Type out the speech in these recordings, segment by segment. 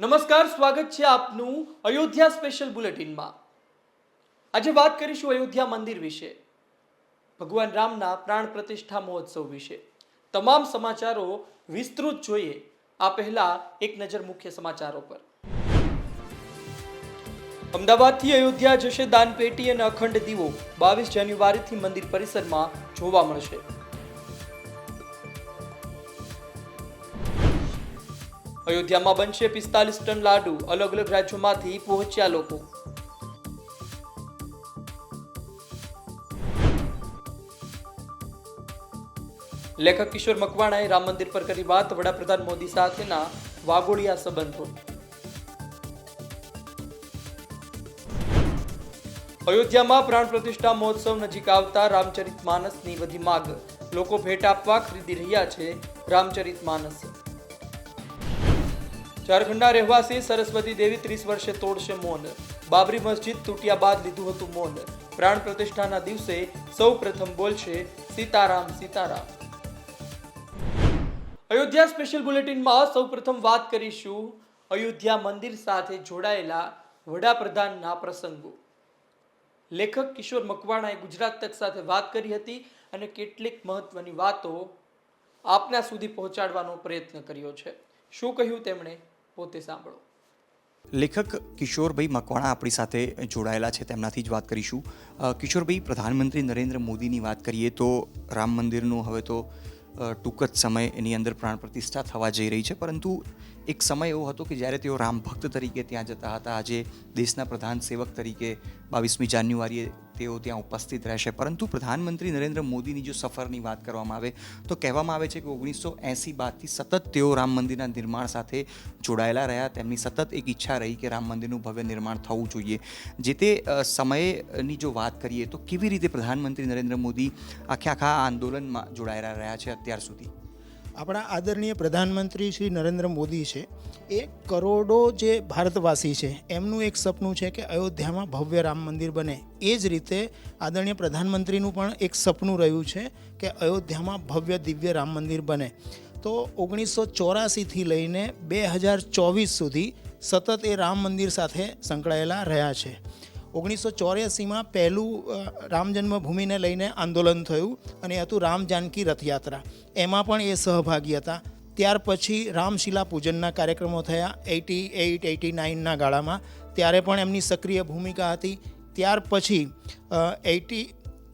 નમસ્કાર, સ્વાગત છે આપનું અયોધ્યા સ્પેશિયલ બુલેટિનમાં આજે વાત કરીશું અયોધ્યા મંદિર વિશે. ભગવાન રામના પ્રાણ પ્રતિષ્ઠા મહોત્સવ વિશે. તમામ સમાચારો વિસ્તૃત જોઈએ. આ પહેલા એક નજર મુખ્ય સમાચારો પર. અમદાવાદથી અયોધ્યા જશે દાનપેટી અને અખંડ દીવો. બાવીસ જાન્યુઆરીથી મંદિર પરિસરમાં જોવા મળશે. અયોધ્યામાં બનશે પિસ્તાલીસ ટન લાડુ. અલગ અલગ રાજ્યોમાંથી પહોંચ્યા લોકો. લેખક કિશોર મકવાણાએ રામ મંદિર પર કરી વાત. વડાપ્રધાન મોદી સાથેના વાગોળિયા સંબંધો. અયોધ્યામાં પ્રાણ પ્રતિષ્ઠા મહોત્સવ નજીક આવતા રામચરિત માનસની વધી માગ. લોકો ભેટ આપવા ખરીદી રહ્યા છે રામચરિત માનસ. ઝારખંડના રહેવાસી સરસ્વતી દેવી ત્રીસ વર્ષે તોડશે મૌન. બાબરી મસ્જિદ તૂટ્યા બાદ લીધું હતું મૌન. પ્રાણ પ્રતિષ્ઠાના દિવસે સૌ પ્રથમ બોલશે સીતારામ સીતારામ. અયોધ્યા સ્પેશિયલ બુલેટિનમાં સૌપ્રથમ વાત કરીશું અયોધ્યા મંદિર સાથે જોડાયેલા વડાપ્રધાનના પ્રસંગો. લેખક કિશોર મકવાણાએ ગુજરાત તક સાથે વાત કરી હતી અને કેટલીક મહત્વની વાતો આપના સુધી પહોંચાડવાનો પ્રયત્ન કર્યો છે. શું કહ્યું તેમણે? પોતે સાંભળો. લેખક કિશોરભાઈ મકવાણા આપણી સાથે જોડાયેલા છે, તેમનાથી જ વાત કરીશું. કિશોરભાઈ, પ્રધાનમંત્રી નરેન્દ્ર મોદીની વાત કરીએ તો રામ મંદિરનું હવે તો ટૂંક જ સમય એની અંદર પ્રાણ પ્રતિષ્ઠા થવા જઈ રહી છે, પરંતુ એક સમય એવો હતો કે જ્યારે તેઓ રામ ભક્ત તરીકે ત્યાં જતા હતા. આજે દેશના પ્રધાન સેવક તરીકે બાવીસમી જાન્યુઆરીએ તેઓ ત્યાં ઉપસ્થિત રહેશે. પરંતુ પ્રધાનમંત્રી નરેન્દ્ર મોદીની જો સફરની વાત કરવામાં આવે, તો કહેવામાં આવે છે કે ઓગણીસો એંસી બાદથી સતત તેઓ રામ મંદિરના નિર્માણ સાથે જોડાયેલા રહ્યા. તેમની સતત એક ઈચ્છા રહી કે રામ મંદિરનું ભવ્ય નિર્માણ થવું જોઈએ. જે તે સમયની જો વાત કરીએ, તો કેવી રીતે પ્રધાનમંત્રી નરેન્દ્ર મોદી આખે આખા આંદોલનમાં જોડાયેલા રહ્યા છે અત્યાર સુધી? આપણા આદરણીય પ્રધાનમંત્રી શ્રી નરેન્દ્ર મોદી છે, એ કરોડો જે ભારતવાસી છે, એમનું એક સપનું છે કે અયોધ્યામાં ભવ્ય રામ મંદિર બને. એ જ રીતે આદરણીય પ્રધાનમંત્રીનું પણ એક સપનું રહ્યું છે કે અયોધ્યામાં ભવ્ય દિવ્ય રામ મંદિર બને. તો ઓગણીસો ચોરાસીથી લઈને બે હજાર ચોવીસ સુધી સતત એ રામ મંદિર સાથે સંકળાયેલા રહ્યા છે. ઓગણીસો ચોર્યાસીમાં પહેલું રામ જન્મભૂમિને લઈને આંદોલન થયું અને હતું રામ જાનકી રથયાત્રા. એમાં પણ એ સહભાગી હતા. ત્યાર પછી રામશિલા પૂજનના કાર્યક્રમો થયા એટી એઇટ, એટી નાઇનના ગાળામાં. ત્યારે પણ એમની સક્રિય ભૂમિકા હતી. ત્યાર પછી એટી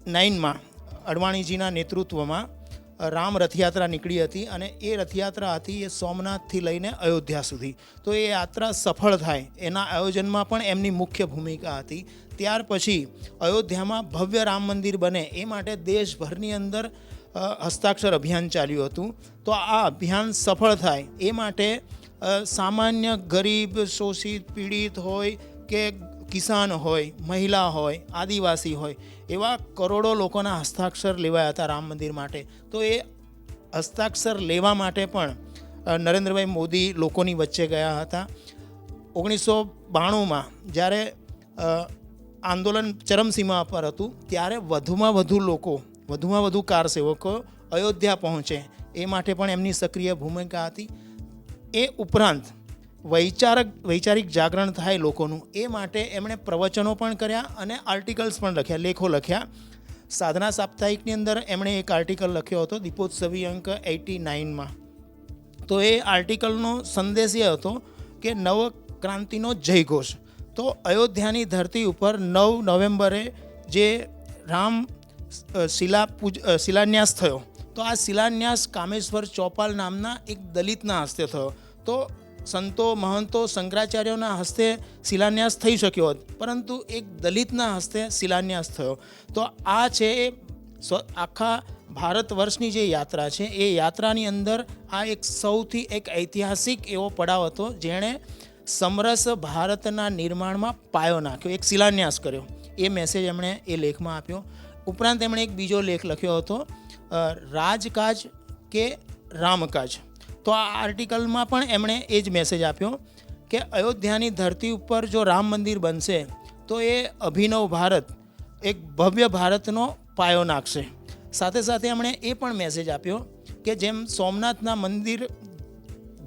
નાઇનમાં અડવાણીજીના નેતૃત્વમાં રામ રથયાત્રા નીકળી હતી અને એ રથયાત્રા હતી એ સોમનાથથી લઈને અયોધ્યા સુધી. તો એ યાત્રા સફળ થાય એના આયોજનમાં પણ એમની મુખ્ય ભૂમિકા હતી. ત્યાર પછી અયોધ્યામાં ભવ્ય રામ મંદિર બને એ માટે દેશભરની અંદર હસ્તાક્ષર અભિયાન ચાલ્યું હતું. તો આ અભિયાન સફળ થાય એ માટે સામાન્ય ગરીબ, શોષિત, પીડિત હોય કે કિસાન હોય, મહિલા હોય, આદિવાસી હોય, એવા કરોડો લોકોના હસ્તાક્ષર લેવાયા હતા રામ મંદિર માટે. તો એ હસ્તાક્ષર લેવા માટે પણ નરેન્દ્રભાઈ મોદી લોકોની વચ્ચે ગયા હતા. ઓગણીસો બાણુંમાં જ્યારે આંદોલન ચરમસીમા પર હતું, ત્યારે વધુમાં વધુ લોકો, વધુમાં વધુ કાર સેવકો અયોધ્યા પહોંચે. એ માટે પણ એમની સક્રિય ભૂમિકા હતી. એ ઉપરાંત વૈચારક, વૈચારિક જાગરણ થાય લોકોનું, એ માટે એમણે પ્રવચનો પણ કર્યા અને આર્ટિકલ્સ પણ લખ્યા, લેખો લખ્યા. સાધના સાપ્તાહિકની અંદર એમણે એક આર્ટિકલ લખ્યો હતો, દીપોત્સવી અંક એટી નાઇનમાં. તો એ આર્ટિકલનો સંદેશ એ હતો કે નવ ક્રાંતિનો જયઘોષ. તો અયોધ્યાની ધરતી ઉપર નવ નવેમ્બરે જે રામ શિલા પૂજ શિલાન્યાસ થયો, તો આ શિલાન્યાસ કામેશ્વર ચોપાલ નામના એક દલિતના હસ્તે થયો. તો સંતો, મહંતો, શંકરાચાર્યોના હસ્તે શિલાન્યાસ થઈ શક્યો હોત. પરંતુ એક દલિતના હસ્તે શિલાન્યાસ થયો. તો આ છે એ આખા ભારત વર્ષની જે યાત્રા છે, એ યાત્રાની અંદર આ એક સૌથી એક ઐતિહાસિક એવો પડાવ હતો, જેણે સમરસ ભારતના નિર્માણમાં પાયો નાખ્યો, એક શિલાન્યાસ કર્યો. એ મેસેજ એમણે એ લેખમાં આપ્યો. ઉપરાંત એમણે એક બીજો લેખ લખ્યો હતો રાજકાજ કે રામકાજ. તો આ આર્ટિકલમાં પણ એમણે એ જ મેસેજ આપ્યો કે અયોધ્યાની ધરતી ઉપર જો રામ મંદિર બનશે, તો એ અભિનવ ભારત, એક ભવ્ય ભારતનો પાયો નાખશે. સાથે સાથે એમણે એ પણ મેસેજ આપ્યો કે જેમ સોમનાથના મંદિર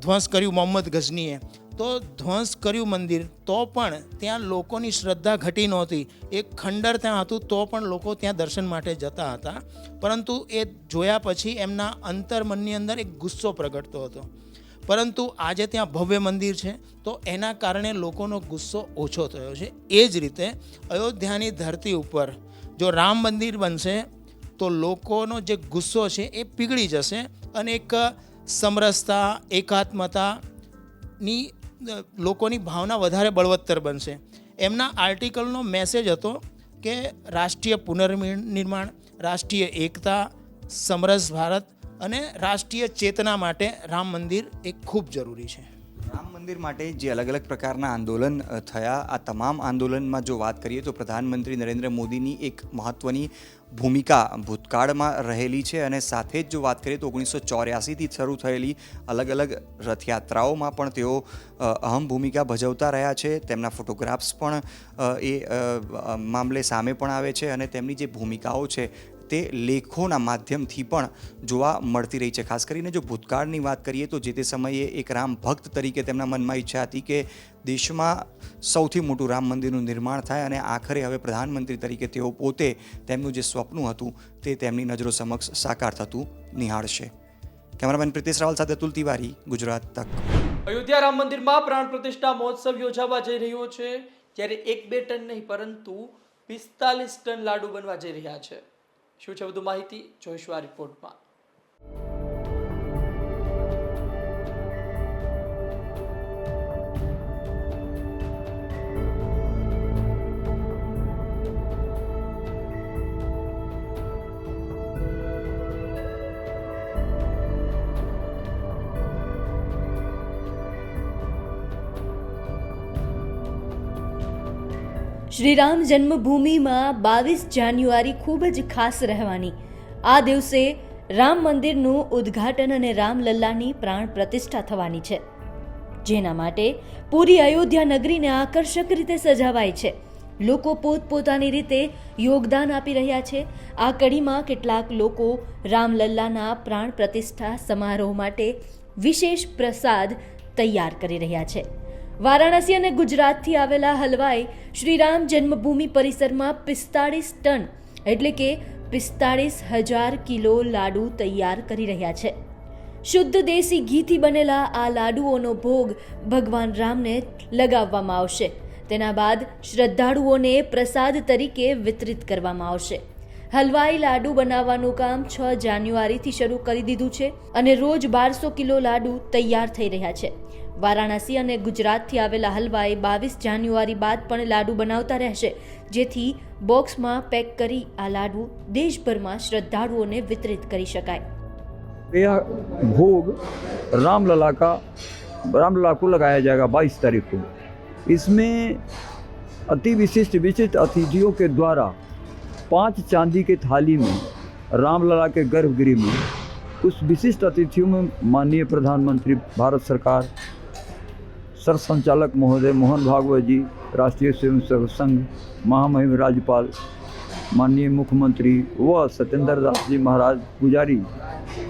ધ્વંસ કર્યું મોહમ્મદ ગઝનીએ તો ધ્વંસ કર્યું મંદિર, તો પણ ત્યાં લોકોની શ્રદ્ધા ઘટી નહોતી. એક ખંડર ત્યાં હતું, તો પણ લોકો ત્યાં દર્શન માટે જતા હતા. પરંતુ એ જોયા પછી એમના અંતર્મનની અંદર એક ગુસ્સો પ્રગટતો હતો. પરંતુ આજે ત્યાં ભવ્ય મંદિર છે, તો એના કારણે લોકોનો ગુસ્સો ઓછો થયો છે. એ જ રીતે અયોધ્યાની ધરતી ઉપર જો રામ મંદિર બનશે, તો લોકોનો જે ગુસ્સો છે એ પીગળી જશે અને એક સમરસતા, એકાત્મતાની લોકોની ભાવના વધારે બળવત્તર બનશે. એમના આર્ટિકલનો મેસેજ હતો કે રાષ્ટ્રીય પુનર્નિર્માણ, રાષ્ટ્રીય એકતા, સમરસ ભારત અને રાષ્ટ્રીય ચેતના માટે રામ મંદિર એ ખૂબ જરૂરી છે. રામ મંદિર માટે જે અલગ અલગ પ્રકારના આંદોલન થયા. આ તમામ આંદોલનમાં જો વાત કરીએ તો પ્રધાનમંત્રી નરેન્દ્ર મોદીની એક મહત્ત્વની ભૂમિકા ભૂતકાળમાં રહેલી છે અને સાથે જ જો વાત કરીએ તો ઓગણીસો ચોર્યાસીથી શરૂ થયેલી અલગ અલગ રથયાત્રાઓમાં પણ તેઓ અહમ ભૂમિકા ભજવતા રહ્યા છે. તેમના ફોટોગ્રાફ્સ પણ એ મામલે સામે પણ આવે છે અને તેમની જે ભૂમિકાઓ છે તે લેખોના માધ્યમથી પણ જોવા મળતી રહી છે. ખાસ કરીને જો ભૂતકાળની વાત કરીએ તો જે તે સમયે એક રામ ભક્ત તરીકે તેમના મનમાં ઈચ્છા હતી કે દેશમાં સૌથી મોટું રામ મંદિરનું નિર્માણ થાય અને આખરે હવે પ્રધાનમંત્રી તરીકે તેઓ પોતે તેમનું જે સ્વપ્ન હતું તે તેમની નજરો સમક્ષ સાકાર થતું નિહાળશે. કેમેરામેન પ્રિતેશ રાવલ સાથે અતુલ તિવારી, ગુજરાત તક. અયોધ્યા રામ મંદિરમાં પ્રાણ પ્રતિષ્ઠા મહોત્સવ યોજાવા જઈ રહ્યો છે. ત્યારે એક બે ટન નહીં, પરંતુ પિસ્તાલીસ ટન લાડુ બનવા જઈ રહ્યા છે. શું છે વધુ માહિતી? જોઈશું આ રિપોર્ટમાં શ્રીરામ જન્મભૂમિમાં બાવીસ જાન્યુઆરી ખૂબ જ ખાસ રહેવાની. આ દિવસે રામ મંદિરનું ઉદ્ઘાટન અને રામલલ્લાની પ્રાણ પ્રતિષ્ઠા થવાની છે. જેના માટે પૂરી અયોધ્યા નગરીને આકર્ષક રીતે સજાવાય છે. લોકો પોતપોતાની રીતે યોગદાન આપી રહ્યા છે. આ કડીમાં કેટલાક લોકો રામલલ્લાના પ્રાણ પ્રતિષ્ઠા સમારોહ માટે વિશેષ પ્રસાદ તૈયાર કરી રહ્યા છે. વારાણસી અને ગુજરાતથી આવેલા હલવાઈ શ્રીરામ જન્મભૂમિ પરિસરમાં પિસ્તાળીસ ટન, એટલે કે પિસ્તાળીસ હજાર કિલો લાડુ તૈયાર કરી રહ્યા છે. શુદ્ધ દેશી ઘીથી બનેલા આ લાડુઓનો ભોગ ભગવાન રામને લગાવવામાં આવશે. તેના બાદ શ્રદ્ધાળુઓને પ્રસાદ તરીકે વિતરિત કરવામાં આવશે. હલવાઈ લાડુ બનાવવાનું કામ છ જાન્યુઆરીથી શરૂ કરી દીધું છે અને રોજ બારસો કિલો લાડુ તૈયાર થઈ રહ્યા છે. વારાણસી અને ગુજરાતથી આવેલા હલવાઈ બાવીસ જાન્યુઆરી બાદ પણ લાડુ બનાવતા રહેશે જેથી બોક્સમાં પેક કરી આ લાડુ દેશભરમાં શ્રદ્ધાળુઓને વિતરિત કરી શકાય यह भोग रामलला का रामलला को लगाया जाएगा बाईस तारीख को इसमें अति विशिष्ट विशिष्ट अतिथियों के द्वारा पांच चांदी के थाली में रामलला के गर्भगृह में उस विशिष्ट अतिथियों में माननीय प्रधानमंत्री भारत सरकार सर संचालक महोदय मोहन भागवत जी राष्ट्रीय स्वयंसेवक संघ महामहिम राज्यपाल माननीय मुख्यमंत्री व सत्येंद्र दास जी महाराज पुजारी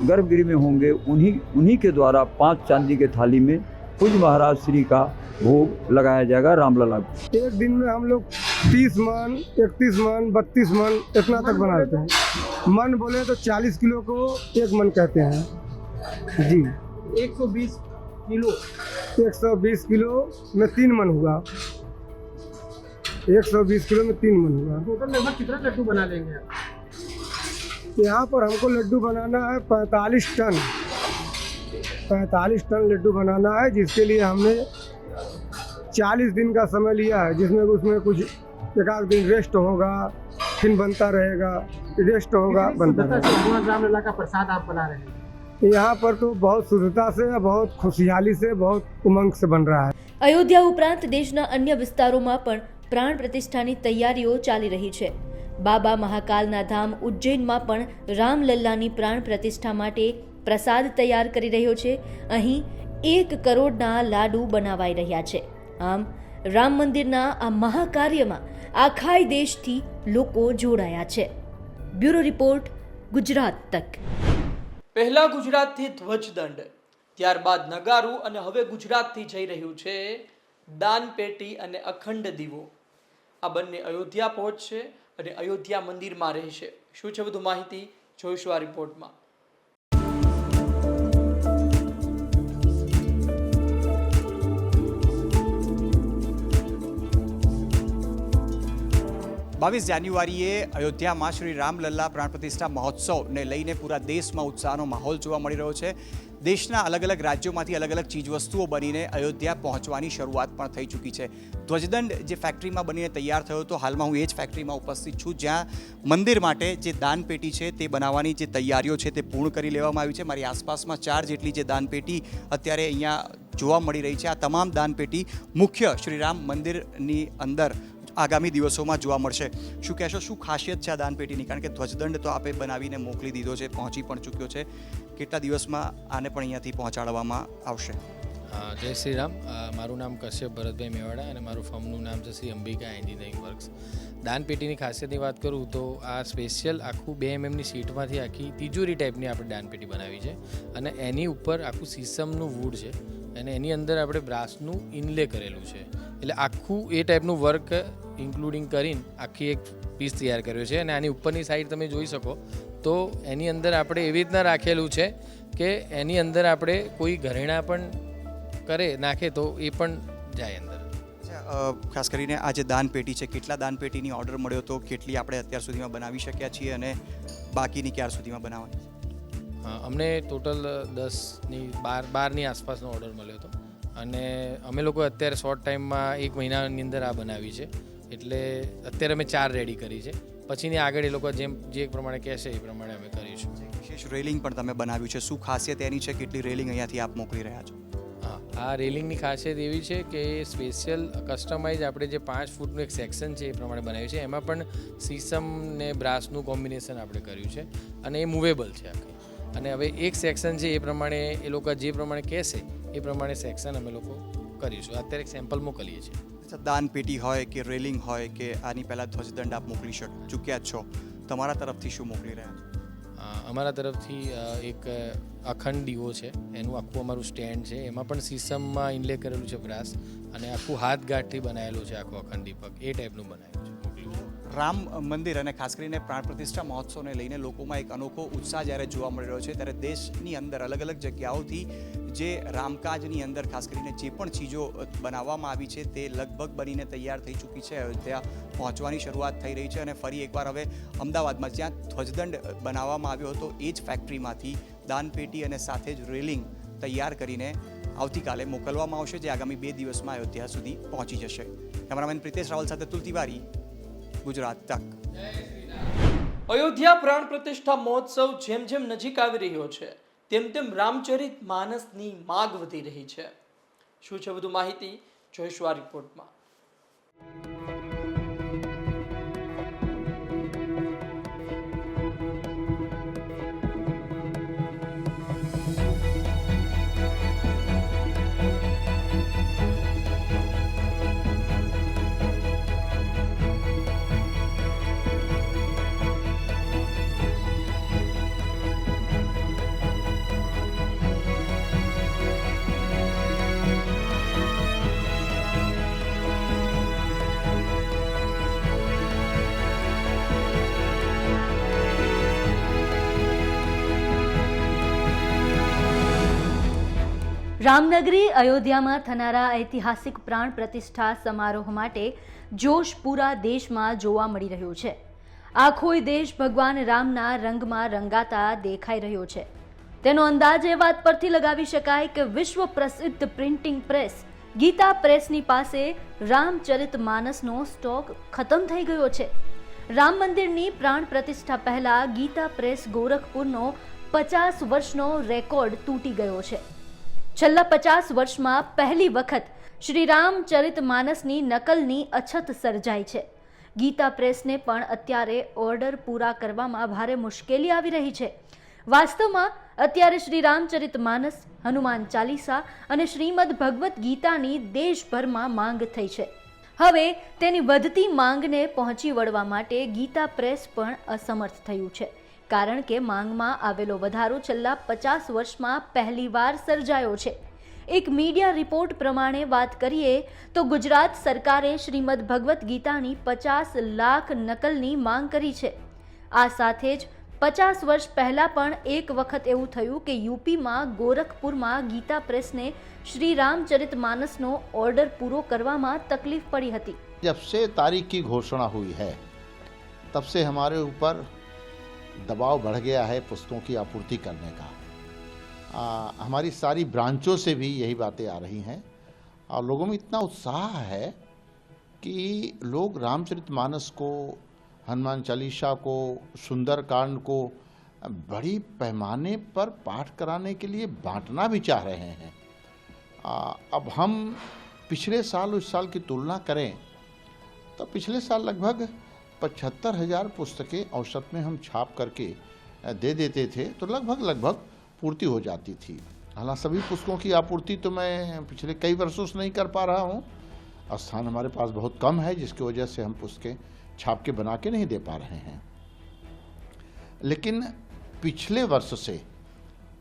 गर्भगृह में होंगे। उन्हीं उन्हीं के द्वारा पाँच चांदी के थाली में पूज महाराज श्री का भोग लगाया जाएगा रामलला को। एक दिन में हम लोग तीस मन इकतीस मन बत्तीस मन इतना तक बना लेते हैं। मन बोले तो चालीस किलो को एक मन कहते हैं। जी। 120 किलो। 120 किलो में तीन मन हुआ। 120 किलो में तीन मन हुआ। टोटल लगभग कितना लड्डू बना लेंगे आप? यहाँ पर हमको लड्डू बनाना है पैंतालीस टन। पैंतालीस टन लड्डू बनाना है जिसके लिए हमने चालीस दिन का समय लिया है जिसमें उसमें कुछ एक आध दिन रेस्ट होगा फिर बनता रहेगा रेस्ट होगा बनता रहेगा। प्रसाद आप बना रहे हैं। यहाँ पर तो बहुत शुद्धता से बहुत खुशहाली से बहुत उमंग से बन रहा है અયોધ્યા ઉપરાંત દેશના અન્ય વિસ્તારોમાં પણ પ્રાણ પ્રતિષ્ઠાની તૈયારીઓ ચાલી રહી છે બાબા મહાકાલના ધામ ઉજ્જૈનમાં પણ રામલલ્લાની પ્રાણ પ્રતિષ્ઠા માટે પ્રસાદ તૈયાર કરી રહ્યો છે અહીં એક કરોડના લાડુ બનાવાઈ રહ્યા છે આમ રામ મંદિરના આ મહાકાર્યમાં આખાય દેશથી લોકો જોડાયા છે બ્યુરો રિપોર્ટ ગુજરાત તક પહેલા ગુજરાતથી ધ્વજદંડ, ત્યારબાદ નગારું અને હવે ગુજરાતથી જઈ રહ્યું છે દાનપેટી અને અખંડ દીવો. આ બંને અયોધ્યા પહોંચશે અને અયોધ્યા મંદિરમાં રહેશે. શું છે વધુ માહિતી? જોઈશું આ રિપોર્ટમાં બાવીસ જાન્યુઆરીએ અયોધ્યામાં શ્રી રામલલ્લા પ્રાણ પ્રતિષ્ઠા મહોત્સવને લઈને પૂરા દેશમાં ઉત્સાહનો માહોલ જોવા મળી રહ્યો છે. દેશના અલગ અલગ રાજ્યોમાંથી અલગ અલગ ચીજવસ્તુઓ બનીને અયોધ્યા પહોંચવાની શરૂઆત પણ થઈ ચૂકી છે. ધ્વજદંડ જે ફેક્ટરીમાં બનીને તૈયાર થયો હતો, હાલમાં હું એ જ ફેક્ટરીમાં ઉપસ્થિત છું, જ્યાં મંદિર માટે જે દાનપેટી છે તે બનાવવાની જે તૈયારીઓ છે તે પૂર્ણ કરી લેવામાં આવી છે. મારી આસપાસમાં ચાર જેટલી જે દાનપેટી અત્યારે અહીંયા જોવા મળી રહી છે. આ તમામ દાનપેટી મુખ્ય શ્રીરામ મંદિરની અંદર આગામી દિવસોમાં જોવા મળશે. શું કહેશો, શું ખાસિયત છે આ દાનપેટીની? કારણ કે ધ્વજદંડ તો આપે બનાવીને મોકલી દીધો છે, પહોંચી પણ ચૂક્યો છે. કેટલા દિવસમાં આને પણ અહીંયાથી પહોંચાડવામાં આવશે? જય શ્રી રામ. મારું નામ કશ્યપ ભરતભાઈ મેવાડા અને મારું ફર્મનું નામ છે શ્રી અંબિકા એન્જિનિયરિંગ વર્ક્સ. દાનપેટીની ખાસિયતની વાત કરું તો આ સ્પેશિયલ આખું બે એમએમની સીટમાંથી આખી તિજોરી ટાઈપની આપણે દાનપેટી બનાવી છે અને એની ઉપર આખું સીસમનું વુડ છે અને એની અંદર આપણે બ્રાસનું ઇનલે કરેલું છે. એટલે આખું એ ટાઈપનું વર્ક ઇન્ક્લુડિંગ કરીને આખી એક પીસ તૈયાર કર્યો છે અને આની ઉપરની સાઈડ તમે જોઈ શકો તો એની અંદર આપણે એવી રીતના રાખેલું છે કે એની અંદર આપણે કોઈ ઘરેણા પણ કરે નાખે તો એ પણ જાય અંદર. ખાસ કરીને આ જે દાનપેટી છે કેટલા દાનપેટીની ઓર્ડર મળ્યો તો કેટલી આપણે અત્યાર સુધીમાં બનાવી શક્યા છીએ અને બાકીની ક્યાર સુધીમાં બનાવવાની? અમને ટોટલ દસની બાર બારની આસપાસનો ઓર્ડર મળ્યો હતો. અને અમે લોકો અત્યારે શોર્ટ ટાઈમમાં એક મહિનાની અંદર આ બનાવી છે. એટલે અત્યારે અમે ચાર રેડી કરી છે. પછીની આગળ એ લોકો જેમ જે પ્રમાણે કહેશે એ પ્રમાણે અમે કરીશું. વિશેષ રેલિંગ પણ તમે બનાવ્યું છે. શું ખાસિયત એની છે? કેટલી રેલિંગ અહીંયાથી આપ મોકલી રહ્યા છો? હા આ રેલિંગની ખાસિયત એવી છે કે સ્પેશિયલ કસ્ટમાઇઝ આપણે જે પાંચ ફૂટનું એક સેક્શન છે એ પ્રમાણે બનાવ્યું છે. એમાં પણ સીસમ ને બ્રાસનું કોમ્બિનેશન આપણે કર્યું છે. અને એ મૂવેબલ છે આખી. અને હવે એક સેક્શન છે એ પ્રમાણે એ લોકો જે પ્રમાણે કહેશે એ પ્રમાણે સેક્શન અમે લોકો કરીશું. અત્યારે એક સેમ્પલ મોકલીએ છીએ. અચ્છા દાનપેટી હોય કે રેલિંગ હોય કે આની પહેલાં ધ્વજદંડ આપ મોકલી શક ચૂક્યા છો. તમારા તરફથી શું મોકલી રહ્યા છો? અમારા તરફથી એક અખંડ દીવો છે. એનું આખું અમારું સ્ટેન્ડ છે. એમાં પણ સીસમમાં ઇનલે કરેલું છે બ્રાસ અને આખું હાથ ગાંઠથી બનાવેલું છે આખું અખંડ દીપક. એ ટાઈપનું બનાવ્યું મોકલ્યું છે. રામ મંદિર અને ખાસ કરીને પ્રાણ પ્રતિષ્ઠા મહોત્સવને લઈને લોકોમાં એક અનોખો ઉત્સાહ જ્યારે જોવા મળી રહ્યો છે ત્યારે દેશની અંદર અલગ અલગ જગ્યાઓથી જે રામકાજની અંદર, ખાસ કરીને જે પણ ચીજો બનાવવામાં આવી છે, તે લગભગ બનીને તૈયાર થઈ ચૂકી છે. અયોધ્યા પહોંચવાની શરૂઆત થઈ રહી છે અને ફરી એકવાર હવે અમદાવાદમાં જ્યાં ધ્વજદંડ બનાવવામાં આવ્યો હતો, એ જ ફેક્ટરીમાંથી દાનપેટી અને સાથે જ રેલિંગ તૈયાર કરીને આવતીકાલે મોકલવામાં આવશે, જે આગામી બે દિવસમાં અયોધ્યા સુધી પહોંચી જશે. કેમેરામેન પ્રિતેશ રાવલ સાથે તુલ તિવારી, ગુજરાત તક. અયોધ્યા પ્રાણ પ્રતિષ્ઠા મહોત્સવ જેમ જેમ નજીક આવી રહ્યો છે તેમ તેમ રામચરિત માનસની માગ વધી રહી છે. શું છે વધુ માહિતી? જોઈશું આ રિપોર્ટમાં રામનગરી અયોધ્યામાં થનારા ઐતિહાસિક પ્રાણ પ્રતિષ્ઠા સમારોહ માટે જોશ પૂરા દેશમાં જોવા મળી રહ્યો છે. આખોય દેશ ભગવાન રામના રંગમાં રંગાતા દેખાઈ રહ્યો છે. તેનો અંદાજ એ વાત પરથી લગાવી શકાય કે વિશ્વ પ્રસિદ્ધ પ્રિન્ટિંગ પ્રેસ, ગીતા પ્રેસની પાસે રામચરિત માનસનો સ્ટોક ખતમ થઈ ગયો છે. રામ મંદિરની પ્રાણ પ્રતિષ્ઠા પહેલા ગીતા પ્રેસ ગોરખપુરનો પચાસ વર્ષનો રેકોર્ડ તૂટી ગયો છે. છેલ્લા પચાસ વર્ષમાં પહેલી વખત શ્રી રામચરિત માનસની નકલની અછત સર્જાઈ છે. ગીતા પ્રેસને પણ અત્યારે ઓર્ડર પૂરા કરવામાં ભારે મુશ્કેલી આવી રહી છે. વાસ્તવમાં અત્યારે શ્રી રામચરિત માનસ, હનુમાન ચાલીસા અને શ્રીમદ ભગવદ્ ગીતાની દેશભરમાં માંગ થઈ છે. હવે તેની વધતી માંગને પહોંચી વળવા માટે ગીતા પ્રેસ પણ અસમર્થ થયું છે. કારણ કે માંગમાં આવેલો વધારો છેલ્લા પચાસ વર્ષમાં પહેલીવાર સર્જાયો છે. એક મીડિયા રિપોર્ટ પ્રમાણે વાત કરીએ તો ગુજરાત સરકારે શ્રીમદ ભગવદ્ ગીતાની પચાસ લાખ નકલની માંગ કરી છે. આ સાથે જ પચાસ વર્ષ પહેલાં પણ એક વખત એવું થયું કે યુપીમાં ગોરખપુરમાં ગીતા પ્રેસને શ્રી રામચરિત માનસનો ઓર્ડર પૂરો કરવામાં તકલીફ પડી હતી. જબ તારીખ કી ઘોષણા હુઈ હૈ, તબ સે હમારે ઉપર दबाव बढ़ गया है पुस्तकों की आपूर्ति करने का। आ, हमारी सारी ब्रांचों से भी यही बातें आ रही हैं। और लोगों में इतना उत्साह है कि लोग रामचरित मानस को हनुमान चालीसा को सुंदरकांड को बड़ी पैमाने पर पाठ कराने के लिए बांटना भी चाह रहे हैं। आ, अब हम पिछले साल उस साल की तुलना करें तो पिछले साल लगभग पचहत्तर हज़ार पुस्तकें औसत में हम छाप करके दे देते थे तो लगभग लगभग पूर्ति हो जाती थी। हालाँकि सभी पुस्तकों की आपूर्ति तो मैं पिछले कई वर्षों से नहीं कर पा रहा हूँ। स्थान हमारे पास बहुत कम है, जिसकी वजह से हम पुस्तकें छाप के बना के नहीं दे पा रहे हैं। लेकिन पिछले वर्ष से,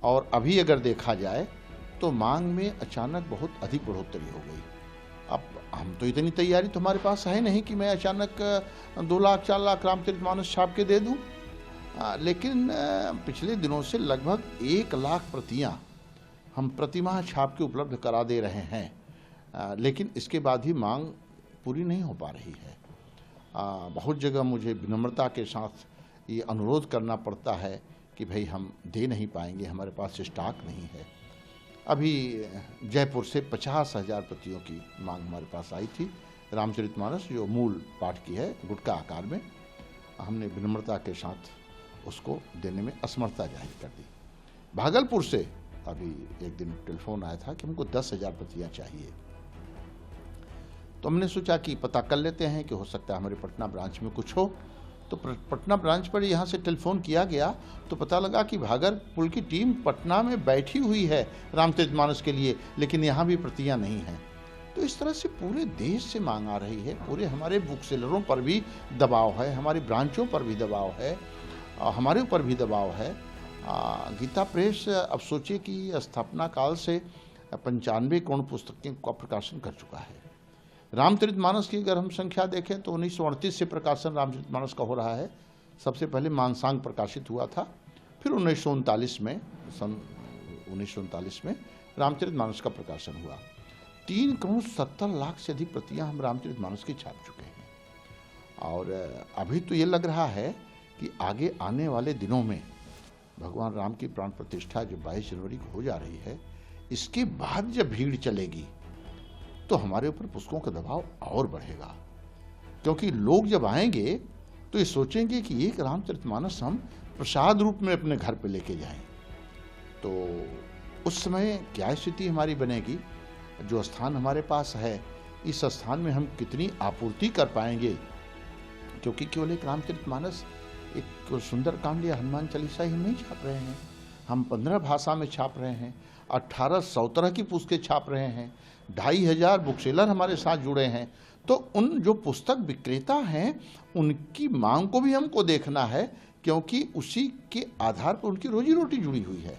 और अभी अगर देखा जाए तो मांग में अचानक बहुत अधिक बढ़ोतरी हो गई। अब हम तो इतनी तैयारी तो हमारे पास है नहीं कि मैं अचानक दो लाख, चार लाख रामचरित मानस छाप के दे दूँ। लेकिन पिछले दिनों से लगभग एक लाख प्रतियाँ हम प्रतिमाह छाप के उपलब्ध करा दे रहे हैं। लेकिन इसके बाद ही मांग पूरी नहीं हो पा रही है। बहुत जगह मुझे विनम्रता के साथ ये अनुरोध करना पड़ता है कि भाई हम दे नहीं पाएँगे, हमारे पास स्टॉक नहीं है। अभी जयपुर से पचास हज़ार प्रतियों की मांग हमारे पास आई थी। रामचरितमानस जो मूल पाठ की है, गुटका आकार में, हमने विनम्रता के साथ उसको देने में असमर्थता ज़ाहिर कर दी। भागलपुर से अभी एक दिन टेलीफोन आया था कि हमको दस हज़ार प्रतियाँ चाहिए। तो हमने सोचा कि पता कर लेते हैं कि हो सकता है हमारे पटना ब्रांच में कुछ हो। तो पटना ब्रांच पर यहाँ से टेलीफोन किया गया तो पता लगा कि भागलपुर की टीम पटना में बैठी हुई है रामचरित मानस के लिए, लेकिन यहाँ भी प्रतियाँ नहीं हैं। तो इस तरह से पूरे देश से मांग आ रही है, पूरे हमारे बुक सेलरों पर भी दबाव है, हमारी ब्रांचों पर भी दबाव है हमारे ऊपर भी दबाव है। गीता प्रेस, अब सोचिए कि स्थापना काल से पंचानवे करोड़ पुस्तकें का प्रकाशन कर चुका है। रामचरित मानस की अगर हम संख्या देखें तो उन्नीस सौ अड़तीस से प्रकाशन रामचरित मानस का हो रहा है। सबसे पहले मानसांग प्रकाशित हुआ था, फिर उन्नीस सौ उनतालीस में, सन उन्नीस सौ उनतालीस में रामचरित मानस का प्रकाशन हुआ। तीन करोड़ सत्तर लाख से अधिक प्रतियाँ हम रामचरित मानस की छाप चुके हैं। और अभी तो ये लग रहा है कि आगे आने वाले दिनों में भगवान राम की प्राण प्रतिष्ठा जो 22 जनवरी को हो जा रही है, इसके बाद जब भीड़ चलेगी तो हमारे ऊपर पुस्तकों का दबाव और बढ़ेगा। क्योंकि लोग जब आएँगे तो ये सोचेंगे कि एक रामचरितमानस हम प्रसाद रूप में अपने घर पे लेके जाएँ। तो उस समय क्या स्थिति हमारी बनेगी? जो स्थान हमारे पास है, इस स्थान में हम कितनी आपूर्ति कर पाएँगे? क्योंकि केवल एक रामचरितमानस, एक सुंदर कांड या हनुमान चालीसा ही नहीं छाप रहे हैं। हम पंद्रह भाषा में छाप रहे हैं अट्ठारह सौ तरह की पुस्तकें छाप रहे हैं। ढाई हजार बुक सेलर हमारे साथ जुड़े हैं तो उन जो पुस्तक विक्रेता हैं उनकी मांग को भी हमको देखना है क्योंकि उसी के आधार पर उनकी रोजी रोटी जुड़ी हुई है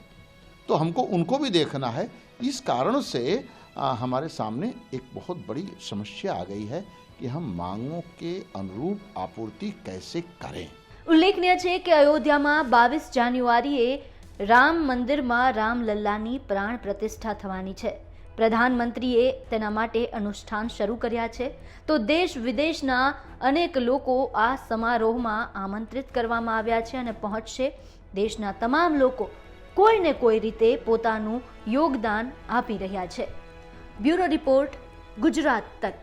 तो हमको उनको भी देखना है इस कारण से आ, हमारे सामने एक बहुत बड़ी समस्या आ गई है कि हम मांगों के अनुरूप आपूर्ति कैसे करें ઉલ્લેખનીય છે કે અયોધ્યામાં બાવીસ જાન્યુઆરીએ રામ મંદિરમાં રામલલ્લાની પ્રાણ પ્રતિષ્ઠા થવાની છે પ્રધાનમંત્રીએ તેના માટે અનુષ્ઠાન શરૂ કર્યા છે. તો દેશ વિદેશના અનેક લોકો આ સમારોહમાં આમંત્રિત કરવામાં આવ્યા છે અને પહોંચશે. દેશના તમામ લોકો કોઈને કોઈ રીતે પોતાનું યોગદાન આપી રહ્યા છે. બ્યુરો રિપોર્ટ, ગુજરાત તક.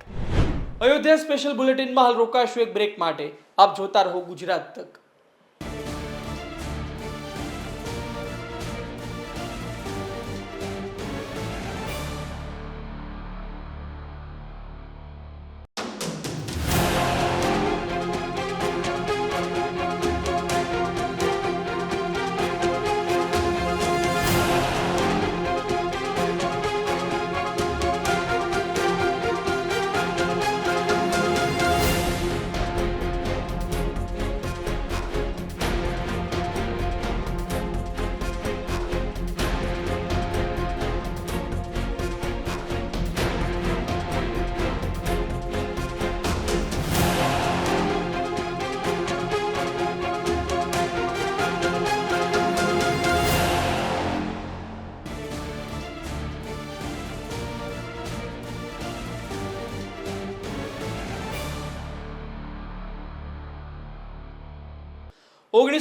અયોધ્યા સ્પેશિયલ બુલેટિનમાં હાલ રોકાશું એક બ્રેક માટે. આપ જોતા રહો ગુજરાત તક.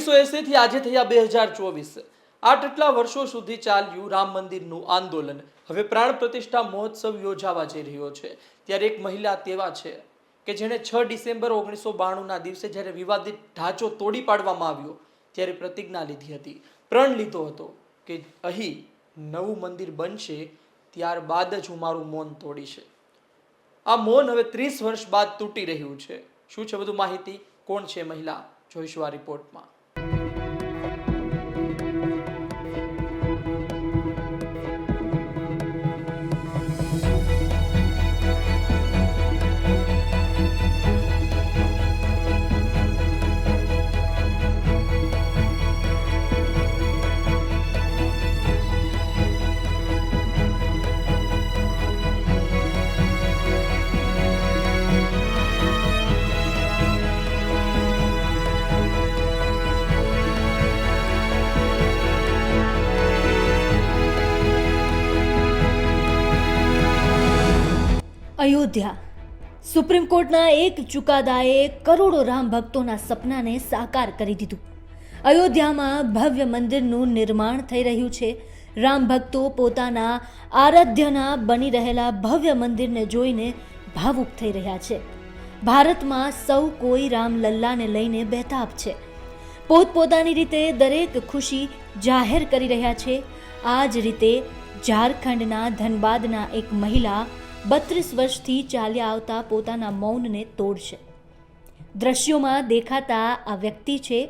ઓગણીસો એંસીથી આજે થયા બે હજાર ચોવીસ. આટલા વર્ષો સુધી ચાલ્યું રામ મંદિરનું આંદોલન. હવે પ્રાણ પ્રતિષ્ઠા મહોત્સવ યોજાવા જઈ રહ્યો છે. ત્યારે એક મહિલા તેવા છે કે જેણે છ ડિસેમ્બર ઓગણીસો બાણુંના દિવસે જ્યારે વિવાદિત ઢાંચો તોડી પાડવામાં આવ્યો ત્યારે પ્રતિજ્ઞા લીધી હતી. પ્રણ લીધો હતો કે અહીં નવું મંદિર બનશે, ત્યારબાદ જ હું મારું મૌન તોડીશ. આ મૌન હવે ત્રીસ વર્ષ બાદ તૂટી રહ્યું છે. શું છે બધું માહિતી? કોણ છે મહિલા? જોઈશું આ રિપોર્ટમાં. અયોધ્યા. સુપ્રીમ કોર્ટના એક ચુકાદાએ કરોડો રામ ભક્તોના સપનાને સાકાર કરી દીધું. અયોધ્યામાં ભવ્ય મંદિરનું નિર્માણ થઈ રહ્યું છે. રામ ભક્તો પોતાના આરાધ્યના બની રહેલા ભવ્ય મંદિરને જોઈને ભાવુક થઈ રહ્યા છે. ભારતમાં સૌ કોઈ રામલલ્લાને લઈને બેતાબ છે. પોતપોતાની રીતે દરેક ખુશી જાહેર કરી રહ્યા છે. આ જ રીતે ઝારખંડના ધનબાદના એક મહિલા બત્રીસ વર્ષથી ચાલ્યા આવતા પોતાના મૌનને તોડશે. દ્રશ્યોમાં દેખાતા આ વ્યક્તિ છે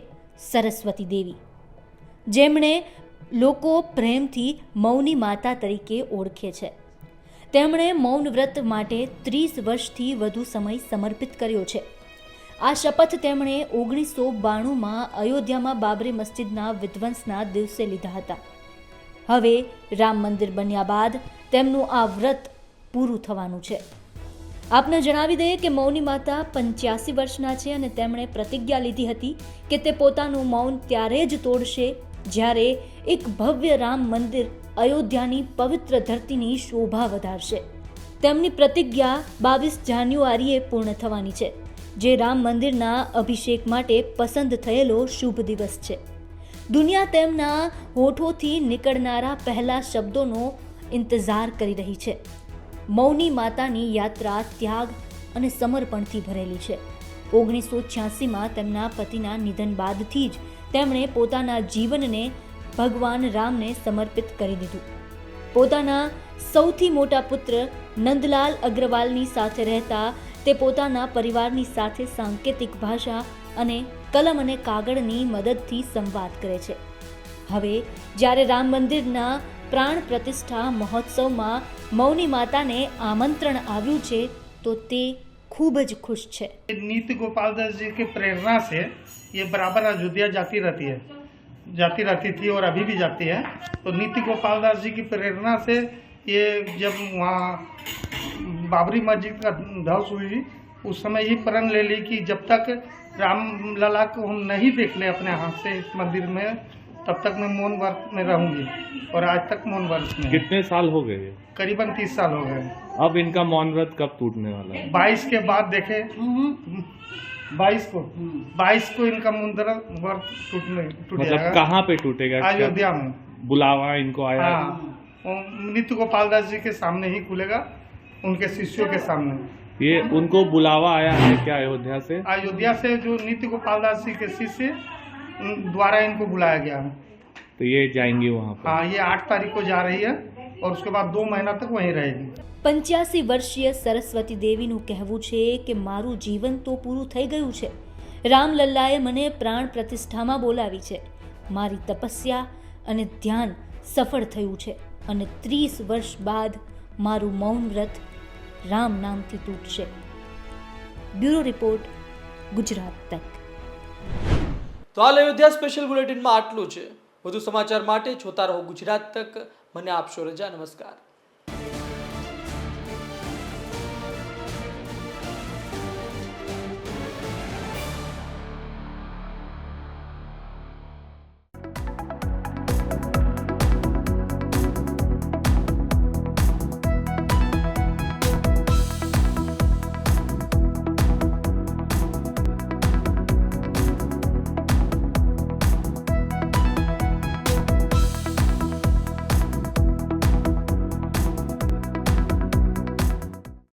સરસ્વતી દેવી. જેમણે લોકો પ્રેમથી મૌની માતા તરીકે ઓળખે છે. તેમણે મૌન વ્રત માટે ત્રીસ વર્ષથી વધુ સમય સમર્પિત કર્યો છે. આ શપથ તેમણે ઓગણીસો બાણુંમાં અયોધ્યામાં બાબરી મસ્જિદના વિધ્વંસના દિવસે લીધા હતા. હવે રામ મંદિર બન્યા બાદ તેમનું આ વ્રત પૂરું થવાનું છે. આપને જણાવી દઈએ કે મૌની માતા પંચ્યાસી વર્ષના છે અને તેમણે પ્રતિજ્ઞા લીધી હતી કે તે પોતાનું મૌન ત્યારે જ તોડશે જ્યારે એક ભવ્ય રામ મંદિર અયોધ્યાની પવિત્ર ધરતીની શોભા વધારશે. તેમની પ્રતિજ્ઞા બાવીસ જાન્યુઆરીએ પૂર્ણ થવાની છે, જે રામ મંદિરના અભિષેક માટે પસંદ થયેલો શુભ દિવસ છે. દુનિયા તેમના હોઠોથી નીકળનારા પહેલા શબ્દોનો ઇંતજાર કરી રહી છે. મૌની માતાની યાત્રા, ત્યાગ અને સમર્પણથી ભરેલી છે. ઓગણીસો છ્યાસીમાં તેમના પતિના નિધન બાદથી જ તેમણે પોતાના જીવનને ભગવાન રામને સમર્પિત કરી દીધું. પોતાના સૌથી મોટા પુત્ર નંદલાલ અગ્રવાલની સાથે રહેતા, તે પોતાના પરિવારની સાથે સાંકેતિક ભાષા અને કલમ અને કાગળની મદદથી સંવાદ કરે છે. હવે જ્યારે રામ મંદિરના પ્રાણ પ્રતિષ્ઠા મહોત્સવમાં મૌની માતાને આમંત્રણ આવ્યું છે તો તે ખૂબ જ ખુશ છે नीति गोपाल दास जी की प्रेरणा से ये बराबर अयोध्या जाती रहती है जाती रहती थी और अभी भी जाती है तो नीति गोपाल दास जी की प्रेरणा से ये जब वहाँ बाबरी मस्जिद का ध्वंस हुई उस समय ही प्रण ले ली कि जब तक राम लला को हम नहीं देख ले अपने हाथ से इस मंदिर में तब तक मैं मौन व्रत में रहूँगी। और आज तक मौन व्रत में। कितने साल हो गए? करीबन तीस साल हो गए। अब इनका मौन व्रत कब टूटने वाला है? बाईस के बाद देखे। बाईस को। बाईस को इनका मुंदर वर्त टूटने टूट मतलब कहाँ पे टूटेगा? अयोध्या में। बुलावा इनको आया? हाँ। नित्य गोपाल दास जी के सामने ही खुलेगा उनके शिष्यों के सामने। ये उनको बुलावा आया है क्या अयोध्या से? अयोध्या से जो नित्य गोपाल दास जी के शिष्य द्वारा इनको बुलाया गया है तो ये जाएंगी वहाँ पर हाँ ये आठ तारीख को जा रही है और उसके बाद दो महीना तक वहीं रहेगी પંચ્યાસી વર્ષીય સરસ્વતી દેવીનું કહેવું છે કે મારું જીવન તો પૂરું થઈ ગયું છે રામલલ્લાએ મને પ્રાણ પ્રતિષ્ઠામાં બોલાવી છે મારી તપસ્યા અને ધ્યાન સફળ થયું છે અને ત્રીસ વર્ષ બાદ મારું મૌન વ્રત રામ નામથી તૂટશે બ્યુરો રિપોર્ટ ગુજરાત તક તો હાલ અયોધ્યા સ્પેશિયલ બુલેટિનમાં આટલું છે. વધુ સમાચાર માટે જોતા રહો ગુજરાત તક. મને આપશો રજા. નમસ્કાર.